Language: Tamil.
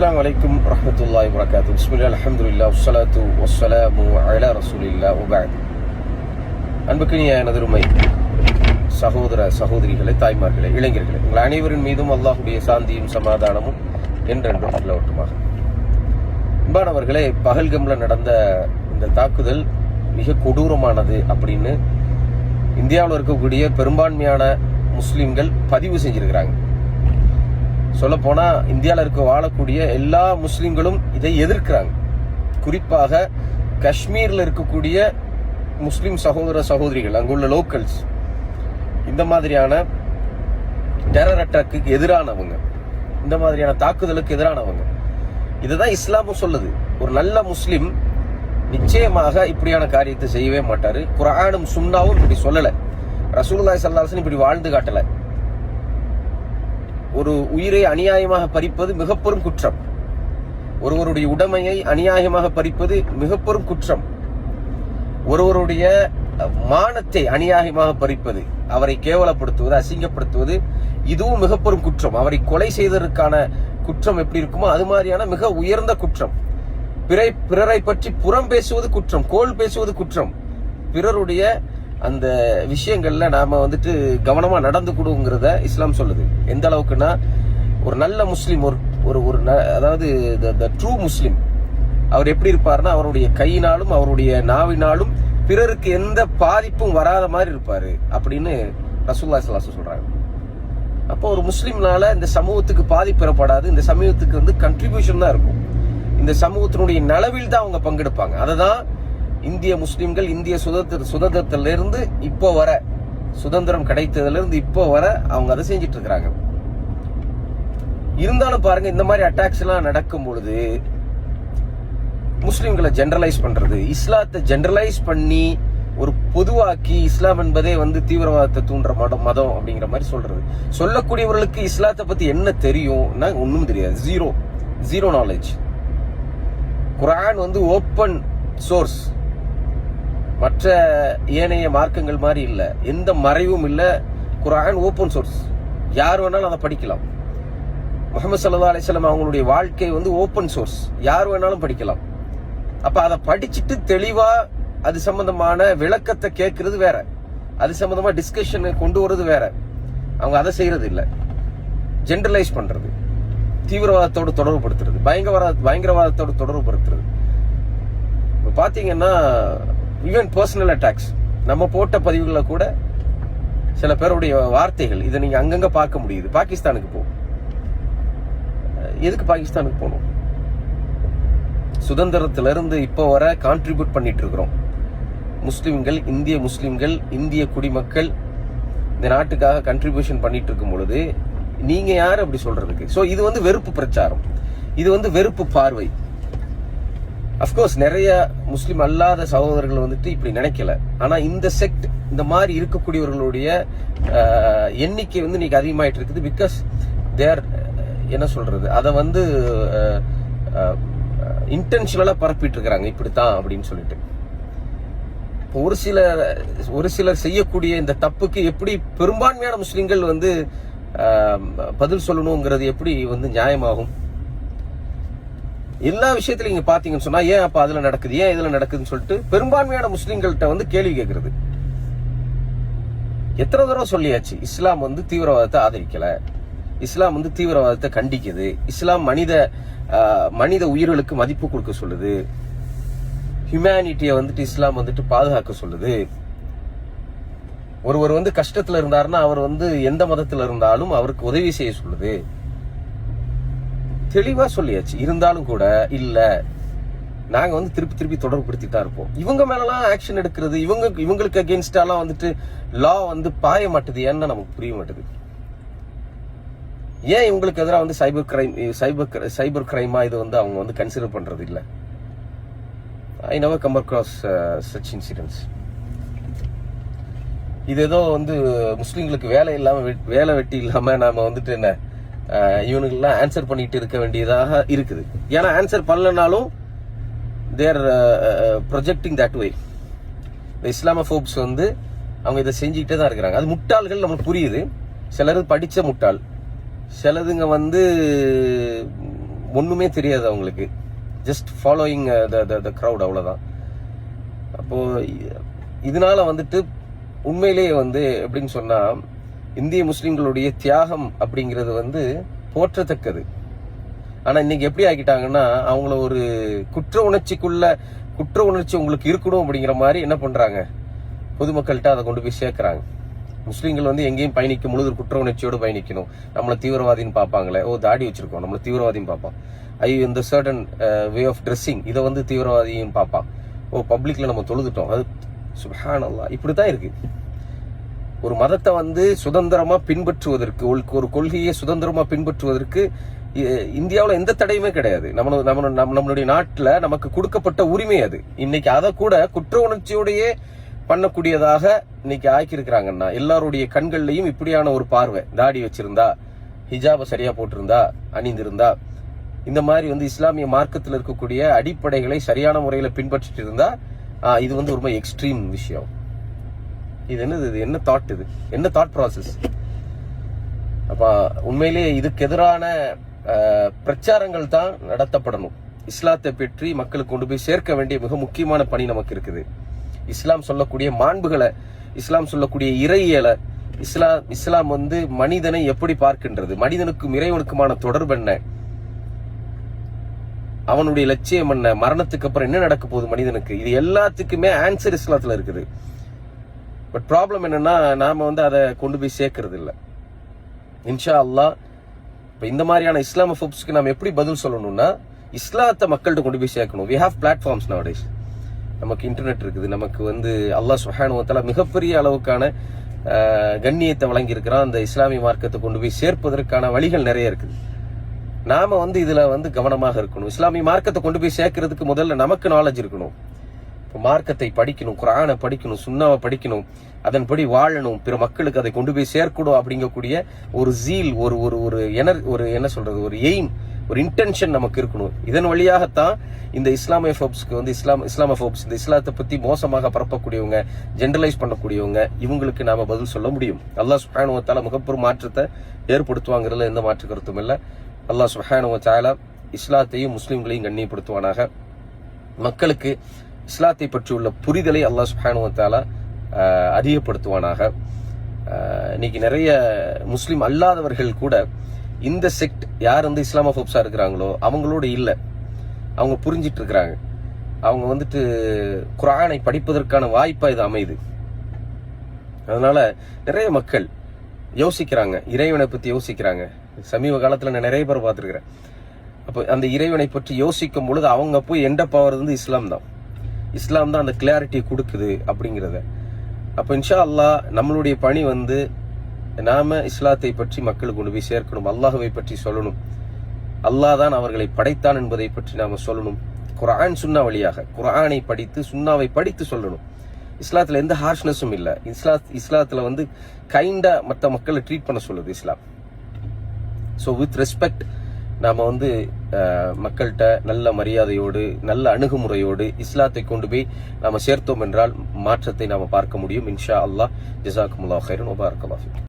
அஸ்லாம் வலைக்கும் வரமத்துல்லாய் வரகாத்து பிஸ்மில்லா அலமதுல்லா உஸ்ஸலாத்து வஸ்ஸலாமு அலா ரசூலில்லா உபாத் அன்புக்கினிய எனதுருமை சகோதர சகோதரிகளை தாய்மார்களே இளைஞர்களே உங்கள் அனைவரின் மீதும் அல்லாஹுடைய சாந்தியும் சமாதானமும் என்றென்றும் நிலவட்டுமாக. அன்பானவர்களே பகல்கம்ல நடந்த இந்த தாக்குதல் மிக கொடூரமானது அப்படின்னு இந்தியாவில் இருக்கக்கூடிய பெரும்பான்மையான முஸ்லீம்கள் பதிவு செஞ்சிருக்கிறாங்க. சொல்ல போனா இந்தியாவில் இருக்க வாழக்கூடிய எல்லா முஸ்லீம்களும் இதை எதிர்க்கிறாங்க. குறிப்பாக காஷ்மீர்ல இருக்கக்கூடிய முஸ்லீம் சகோதர சகோதரிகள் அங்குள்ள லோக்கல்ஸ் இந்த மாதிரியான டெரர் அட்டாக்கு எதிரானவங்க. இந்த மாதிரியான தாக்குதலுக்கு எதிரானவங்க. இதுதான் இஸ்லாமும் சொல்லுது. ஒரு நல்ல முஸ்லீம் நிச்சயமாக இப்படியான காரியத்தை செய்யவே மாட்டாரு. குரானும் சுண்ணாவும் இப்படி சொல்லல. ரசூல்லாய் சல்லாசன் இப்படி வாழ்ந்து காட்டலை. ஒரு உயிரை அநியாயமாக பறிப்பது மிகப்பெரும் குற்றம். ஒருவருடைய உடைமையை அநியாயமாக பறிப்பது மிகப்பெரும் குற்றம். ஒருவருடைய மானத்தை அநியாயமாக பறிப்பது அவரை கேவலப்படுத்துவது அசிங்கப்படுத்துவது இதுவும் மிகப்பெரும் குற்றம். அவரை கொலை செய்ததற்கான குற்றம் எப்படி இருக்குமோ அது மாதிரியான மிக உயர்ந்த குற்றம். பிறை பிறரை பற்றி புறம் பேசுவது குற்றம் கோல் பேசுவது குற்றம். பிறருடைய அந்த விஷயங்கள்ல நாம வந்துட்டு கவனமா நடந்து கொடுங்கிறத இஸ்லாம் சொல்லுது. எந்த அளவுக்குன்னா ஒரு நல்ல முஸ்லீம் ஒரு ஒரு ஒரு ந- அதாவது ட்ரூ முஸ்லீம் அவர் எப்படி இருப்பார்னா அவருடைய கையினாலும் அவருடைய நாவினாலும் பிறருக்கு எந்த பாதிப்பும் வராத மாதிரி இருப்பாரு அப்படின்னு ரசூல்லா சலாசு சொல்றாங்க. அப்போ ஒரு முஸ்லீம்னால இந்த சமூகத்துக்கு பாதிப்பு பெறப்படாது இந்த சமூகத்துக்கு வந்து கண்ட்ரிபியூஷன் தான் இருக்கும். இந்த சமூகத்தினுடைய நலவில் தான் அவங்க பங்கெடுப்பாங்க. அதை தான் இந்திய முஸ்லீம்கள் இந்திய சுதந்திர சுதந்திரத்திலிருந்து இப்போ வர சுதந்திரம் கிடைத்ததுலேருந்து இப்போ வர அவங்க அதை செஞ்சுட்டு இருக்கிறாங்க இருந்தாலும் பாருங்க இந்த மாதிரி அட்டாக்ஸ் எல்லாம் நடக்கும் பொழுது முஸ்லீம்களை ஜென்ரலைஸ் பண்றது இஸ்லாத்தை ஜென்ரலைஸ் பண்ணி ஒரு பொதுவாக்கி இஸ்லாம் என்பதே வந்து தீவிரவாதத்தை தூண்டுற மதம் மதம் அப்படிங்கிற மாதிரி சொல்றது. சொல்லக்கூடியவர்களுக்கு இஸ்லாத்தை பத்தி என்ன தெரியும்? ஒன்றும் தெரியாது. ஜீரோ ஜீரோ நாலேஜ் குரான் வந்து ஓப்பன் சோர்ஸ் மற்ற ஏனைய மார்க்கங்கள் மாதிரி இல்லை. எந்த மறைவும் இல்லை. குரான் ஓப்பன் சோர்ஸ் யார் வேணாலும் அதை படிக்கலாம். முகமது சல்லா அலிஸ்லாம் அவங்களுடைய வாழ்க்கை வந்து ஓப்பன் சோர்ஸ் யார் வேணாலும் படிக்கலாம். அப்போ அதை படிச்சுட்டு தெளிவாக அது சம்பந்தமான விளக்கத்தை கேட்கறது வேற. அது சம்பந்தமாக டிஸ்கஷனை கொண்டு வர்றது வேற. அவங்க அதை செய்யறது இல்லை. ஜென்ரலைஸ் பண்ணுறது தீவிரவாதத்தோடு தொடர்புபடுத்துறது. பயங்கரவாத பயங்கரவாதத்தோடு தொடர்புபடுத்துறது. இப்போ பார்த்தீங்கன்னா ஈவன் பர்சனல் அட்டாக்ஸ் நம்ம போட்ட பதிவுகளை கூட சில பேருடைய வார்த்தைகள் இதை நீங்க அங்கங்க பார்க்க முடியுது. பாகிஸ்தானுக்கு போ. எதுக்கு பாகிஸ்தானுக்கு போகணும்? சுதந்திரத்திலிருந்து இப்போ வர கான்ட்ரிபியூட் பண்ணிட்டு இருக்கிறோம். முஸ்லிம்கள் இந்திய முஸ்லிம்கள் இந்திய குடிமக்கள் இந்த நாட்டுக்காக கண்ட்ரிபியூஷன் பண்ணிட்டு இருக்கும் பொழுது நீங்க யார் அப்படி சொல்றதுக்கு? ஸோ இது வந்து வெறுப்பு பிரச்சாரம். இது வந்து வெறுப்பு பார்வை. அஃப்கோர்ஸ் நிறைய முஸ்லீம் அல்லாத சகோதரர்கள் வந்துட்டு இப்படி நினைக்கல. ஆனால் இந்த செக்ட் இந்த மாதிரி இருக்கக்கூடியவர்களுடைய எண்ணிக்கை வந்து இன்னைக்கு அதிகமாயிட்டு இருக்குது பிகாஸ் தேர் என்ன சொல்றது? அதை வந்து இன்டென்ஷனலாக பரப்பிட்டு இருக்கிறாங்க. இப்படித்தான் அப்படின்னு சொல்லிட்டு. இப்போ ஒரு சிலர் ஒரு சிலர் செய்யக்கூடிய இந்த தப்புக்கு எப்படி பெரும்பான்மையான முஸ்லீம்கள் வந்து பதில் சொல்லணுங்கிறது எப்படி வந்து நியாயமாகும்? எல்லா விஷயத்திலும் நீங்க பாத்தீங்கன்னு சொன்னா ஏன் அப்ப அதுல நடக்குது? ஏன் இதுல நடக்குதுன்னு சொல்லிட்டு பெரும்பான்மையான முஸ்லீம்கள்கிட்ட வந்து கேள்வி கேட்கறது எத்தனை தடவை சொல்லியாச்சு இஸ்லாம் வந்து தீவிரவாதத்தை ஆதரிக்கல. இஸ்லாம் வந்து தீவிரவாதத்தை கண்டிக்குது. இஸ்லாம் மனித மனித உயிர்களுக்கு மதிப்பு கொடுக்க சொல்லுது. ஹியூமனிட்டியை வந்துட்டு இஸ்லாம் வந்துட்டு பாதுகாக்க சொல்லுது. ஒருவர் வந்து கஷ்டத்துல இருந்தாருன்னா அவர் வந்து எந்த மதத்துல இருந்தாலும் அவருக்கு உதவி செய்ய சொல்லுது. தெளிவா சொல்லியாச்சு. இருந்தாலும் கூட இல்ல. நாங்க வந்து திருப்பி திருப்பி தொடர்புபடுத்தி தான் இருப்போம். இவங்க மேலலாம் ஆக்ஷன் எடுக்கிறது இவங்க இவங்களுக்கு அகேன்ஸ்டாலாம் வந்துட்டு லா வந்து பாய மாட்டுது. ஏன்னா நமக்கு புரிய மாட்டுது. ஏன் இவங்களுக்கு எதிராக வந்து சைபர் கிரைம் சைபர் சைபர் கிரைமா இது வந்து அவங்க வந்து கன்சிடர் பண்றது இல்ல? I never come across such incidents இது ஏதோ வந்து முஸ்லீம்களுக்கு வேலை இல்லாம வேலை வெட்டி இல்லாம நாம வந்துட்டு என்ன இவனுக்கெல்லாம் ஆன்சர் பண்ணிட்டு இருக்க வேண்டியதாக இருக்குது. ஏன்னா ஆன்சர் பண்ணலனாலும் தேர் ப்ரொஜெக்டிங் தட் வே இந்த இஸ்லாமோபோப்ஸ் வந்து அவங்க இதை செஞ்சுக்கிட்டே தான் இருக்கிறாங்க. அது முட்டாள்கள் நமக்கு புரியுது. சிலர் படித்த முட்டாள். சிலதுங்க வந்து ஒன்றுமே தெரியாது அவங்களுக்கு. ஜஸ்ட் ஃபாலோயிங் த க்ரௌட் அவ்வளோதான் அப்போது இதனால் இதனால வந்துட்டு உண்மையிலேயே வந்து எப்படின்னு சொன்னால் இந்திய முஸ்லீம்களுடைய தியாகம் அப்படிங்கிறது வந்து போற்றத்தக்கது. ஆனால் இன்னைக்கு எப்படி ஆக்கிட்டாங்கன்னா அவங்கள ஒரு குற்ற உணர்ச்சிக்குள்ள குற்ற உணர்ச்சி உங்களுக்கு இருக்கணும் அப்படிங்கிற மாதிரி என்ன பண்ணுறாங்க பொதுமக்கள்கிட்ட அதை கொண்டு போய் சேர்க்குறாங்க. முஸ்லீம்கள் வந்து எங்கேயும் பயணிக்கும் பொழுது குற்ற உணர்ச்சியோடு பயணிக்கணும். நம்மளை தீவிரவாதின்னு பார்ப்பாங்களே. ஓ தாடி வச்சிருக்கோம். நம்மளை தீவிரவாதின்னு பார்ப்பான். ஐயோ இந்த சர்டன் வே ஆஃப் ட்ரெஸ்ஸிங் இதை வந்து தீவிரவாதின்னு பார்ப்பான். ஓ பப்ளிக்கில் நம்ம தொழுதுட்டோம். அது ஹானோதான் இப்படி தான் இருக்குது ஒரு மதத்தை வந்து சுதந்திரமாக பின்பற்றுவதற்கு ஒரு- ஒரு கொள்கையை சுதந்திரமாக பின்பற்றுவதற்கு இந்தியாவில் எந்த தடையுமே கிடையாது. நம்ம நம்ம நம்ம- நம்மளுடைய நாட்டில் நமக்கு கொடுக்கப்பட்ட உரிமை அது. இன்னைக்கு அதை கூட குற்ற உணர்ச்சியோடையே பண்ணக்கூடியதாக இன்னைக்கு ஆக்கியிருக்கிறாங்கன்னா எல்லாருடைய கண்கள்லையும் இப்படியான ஒரு பார்வை தாடி வச்சிருந்தா ஹிஜாபை சரியா போட்டிருந்தா அணிந்திருந்தா இந்த மாதிரி வந்து இஸ்லாமிய மார்க்கத்தில் இருக்கக்கூடிய அடிப்படைகளை சரியான முறையில் பின்பற்றிட்டு இருந்தா இது வந்து ரொம்ப எக்ஸ்ட்ரீம் விஷயம். இது என்னது இது? என்ன தாட் இது? என்ன தாட் ப்ராசஸ் அப்போ உண்மையிலேயே இதுக்கு எதிரான பிரச்சாரங்கள் தான் நடத்தப்படணும். இஸ்லாத்தை பற்றி மக்களுக்கு கொண்டு போய் சேர்க்க வேண்டிய மிக முக்கியமான பணி நமக்கு இருக்குது. இஸ்லாம் சொல்லக்கூடிய மாண்புகளை இஸ்லாம் சொல்லக்கூடிய இறையியலை இஸ்லாம் இஸ்லாம் வந்து மனிதனை எப்படி பார்க்கின்றது? மனிதனுக்கும் இறைவனுக்குமான தொடர்பு என்ன? அவனுடைய லட்சியம் என்ன? மரணத்துக்கு அப்புறம் என்ன நடக்க போகுது மனிதனுக்கு? இது எல்லாத்துக்குமே ஆன்சர் இஸ்லாத்துல இருக்குது. பட் ப்ராப்ளம் என்னென்னா நாம் வந்து அதை கொண்டு போய் சேர்க்கறது இல்லை இன்ஷா அல்லாஹ் இப்போ இந்த மாதிரியான இஸ்லாம ஃபோப்ஸ்க்கு நாம் எப்படி பதில் சொல்லணும்னா இஸ்லாத்தை மக்கள்கிட்ட கொண்டு போய் சேர்க்கணும். வி ஹாவ் பிளாட்ஃபார்ம்ஸ் நவடேஸ் நமக்கு இன்டர்நெட் இருக்குது. நமக்கு வந்து அல்லாஹ் சுஹானுவத்தால மிகப்பெரிய அளவுக்கான கண்ணியத்தை வழங்கியிருக்கிறான். அந்த இஸ்லாமிய மார்க்கத்தை கொண்டு போய் சேர்ப்பதற்கான வழிகள் நிறைய இருக்குது. நாம் வந்து இதில் வந்து கவனமாக இருக்கணும். இஸ்லாமிய மார்க்கத்தை கொண்டு போய் சேர்க்கறதுக்கு முதல்ல நமக்கு நாலேஜ் இருக்கணும். மார்க்கத்தை படிக்கணும் குரானை படிக்கணும் சுண்ணாவை படிக்கணும் அதன்படி வாழணும் பிற மக்களுக்கு அதை கொண்டு போய் சேர்க்கணும் அப்படிங்கக்கூடிய ஒரு ஜீல் ஒரு ஒரு ஒரு எனர் ஒரு என்ன சொல்றது ஒரு எய்ம் ஒரு இன்டென்ஷன் நமக்கு இருக்கணும். இதன் வழியாகத்தான் இந்த இஸ்லாமிய ஃபோப்ஸ்க்கு வந்து இஸ்லாம் இஸ்லாமிய ஃபோப்ஸ் இந்த இஸ்லாத்தை பற்றி மோசமாக பரப்பக்கூடியவங்க ஜென்ரலைஸ் பண்ணக்கூடியவங்க இவங்களுக்கு நாம பதில் சொல்ல முடியும். அல்லாஹ் சுப்ஹானஹு முகப்பெரும் மாற்றத்தை ஏற்படுத்துவாங்கிறதுல எந்த மாற்று கருத்தும் இல்லை. அல்லாஹ் சுப்ஹானஹு இஸ்லாத்தையும் முஸ்லீம்களையும் கண்ணியப்படுத்துவானாக. மக்களுக்கு இஸ்லாத்தை பற்றியுள்ள புரிதலை அல்லாஹ் சுப்ஹானஹு அதிகப்படுத்துவானாக. இன்னைக்கு நிறைய முஸ்லீம் அல்லாதவர்கள் கூட இந்த செக்ட் யார் வந்து இஸ்லாமோபோப்ஸா இருக்கிறாங்களோ அவங்களோட இல்லை. அவங்க புரிஞ்சிட்டு இருக்கிறாங்க. அவங்க வந்துட்டு குரானை படிப்பதற்கான வாய்ப்பாக இது அமையுது. அதனால நிறைய மக்கள் யோசிக்கிறாங்க. இறைவனை பற்றி யோசிக்கிறாங்க. சமீப காலத்தில் நான் நிறைய பேர் பார்த்துருக்குறேன். அப்போ அந்த இறைவனை பற்றி யோசிக்கும் பொழுது அவங்க போய் எண்ட போவது வந்து இஸ்லாம் தான். இஸ்லாம் தான் அந்த கிளாரிட்டியை கொடுக்குது அப்படிங்கிறத. அப்போ இன்ஷா அல்லாஹ் நம்மளுடைய பணி வந்து நாம இஸ்லாத்தை பற்றி மக்களுக்கு கொண்டு போய் சேர்க்கணும். அல்லாஹுவை பற்றி சொல்லணும். அல்லாஹ் தான் அவர்களை படைத்தான் என்பதை பற்றி நாம சொல்லணும். குரான் சுன்னா வழியாக. குரானை படித்து சுன்னாவை படித்து சொல்லணும். இஸ்லாத்தில் எந்த ஹார்ஷ்னஸும் இல்லை. இஸ்லா இஸ்லாத்தில் வந்து கைண்டாக மற்ற மக்களை ட்ரீட் பண்ண சொல்லுது இஸ்லாம். ஸோ வித் ரெஸ்பெக்ட் நாம் வந்து மக்கள்கிட்ட நல்ல மரியாதையோடு நல்ல அணுகுமுறையோடு இஸ்லாத்தை கொண்டு போய் நாம் சேர்த்தோம் என்றால் மாற்றத்தை நாம் பார்க்க முடியும். இன்ஷா அல்லாஹ். ஜிசாக்குமுல்லா ஹைரன் ஒபார்கலாஃபி